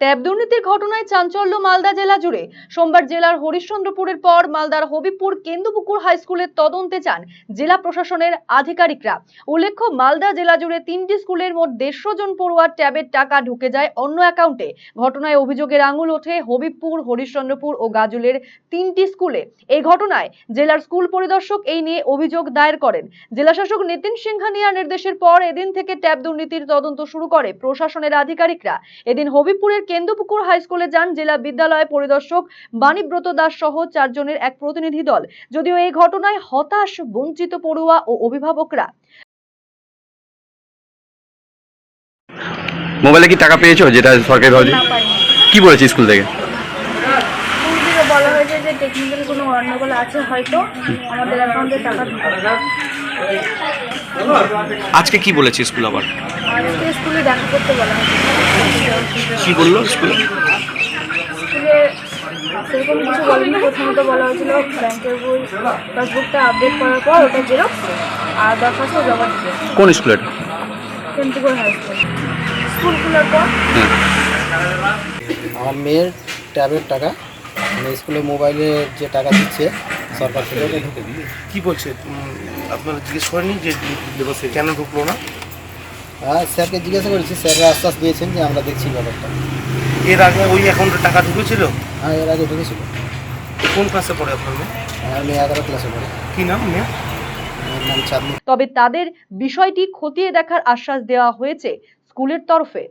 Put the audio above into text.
Tab দুর্নীতির ঘটনায় চাঞ্চল্য মালদা জেলা জুড়ে। সোমবার জেলার হরিশ্চন্দ্রপুরের পর মালদার হবিবপুর কেন্দুপুকুর হাই স্কুলের তদন্তে চান জেলা প্রশাসনের আধিকারিকরা। উল্লেখ্য, মালদা জেলা জুড়ে তিনটি স্কুলের মোট দেড়শো জন পড়ুয়ার ট্যাবের টাকা ঢুকে যায় অন্য অ্যাকাউন্টে। ঘটনায় অভিযোগের আঙুল ওঠে হবিবপুর, হরিশ্চন্দ্রপুর ও গাজলের তিনটি স্কুলে। এই ঘটনায় জেলার স্কুল পরিদর্শক এই নিয়ে অভিযোগ দায়ের করেন। জেলাশাসক নিতিন সিংহানিয়ার নির্দেশের পর এদিন থেকে ট্যাব দুর্নীতির তদন্ত শুরু করে প্রশাসনের আধিকারিকরা। এদিন হবিবপুরের কেন্দুপুকুর হাই স্কুলে যান জেলা বিদ্যালয় পরিদর্শক বাণীব্রত দাস সহ চারজনের এক প্রতিনিধি দল। যদিও এই ঘটনায় হতাশ বঞ্চিত পড়ুয়া ও অভিভাবকরা। মোবাইলে কি টাকা পেয়েছ যেটা সরকারি ভাবে? কি বলেছে স্কুল থেকে? বলা হয়েছে যে টেকনিক্যাল কোনো গন্ডগোল আছে হয়তো আমাদের অ্যাকাউন্টে টাকা আজকে কি বলেছে স্কুল আবার? আজকে স্কুলে দেখা করতে বলা কি বলল স্কুলে? স্কুলে সেরকম কিছু বলেনি। প্রথমত বলা হয়েছিল ব্যাংকের বই পাসবুকটা আপডেট করার পর ওটা জেরক্স আর দরখাস্ত জমা দিতে। কোন স্কুল এটা? হাই স্কুল স্কুল খোলার পর আমার মেয়ের ট্যাবের টাকা মানে স্কুলে মোবাইলে যে টাকা দিচ্ছে সরকার থেকে। কি বলছে? আপনারা জিজ্ঞেস করেনি যে কেন ঢুকলো না? হ্যাঁ স্যারকে জিজ্ঞাসা করেছি স্যাররা আশ্বাস দিয়েছেন যে আমরা দেখছি ব্যাপারটা। এর আগে ওই অ্যাকাউন্টে টাকা ঢুকেছিল? হ্যাঁ এর আগে ঢুকেছিল। কোন ক্লাসে পড়ে আপনার মেয়ে? আমার মেয়ে এগারো ক্লাসে পড়ে। কি নাম মেয়ে? তবে তাদের বিষয়টি খতিয়ে দেখার আশ্বাস দেওয়া হয়েছে স্কুলের তরফে।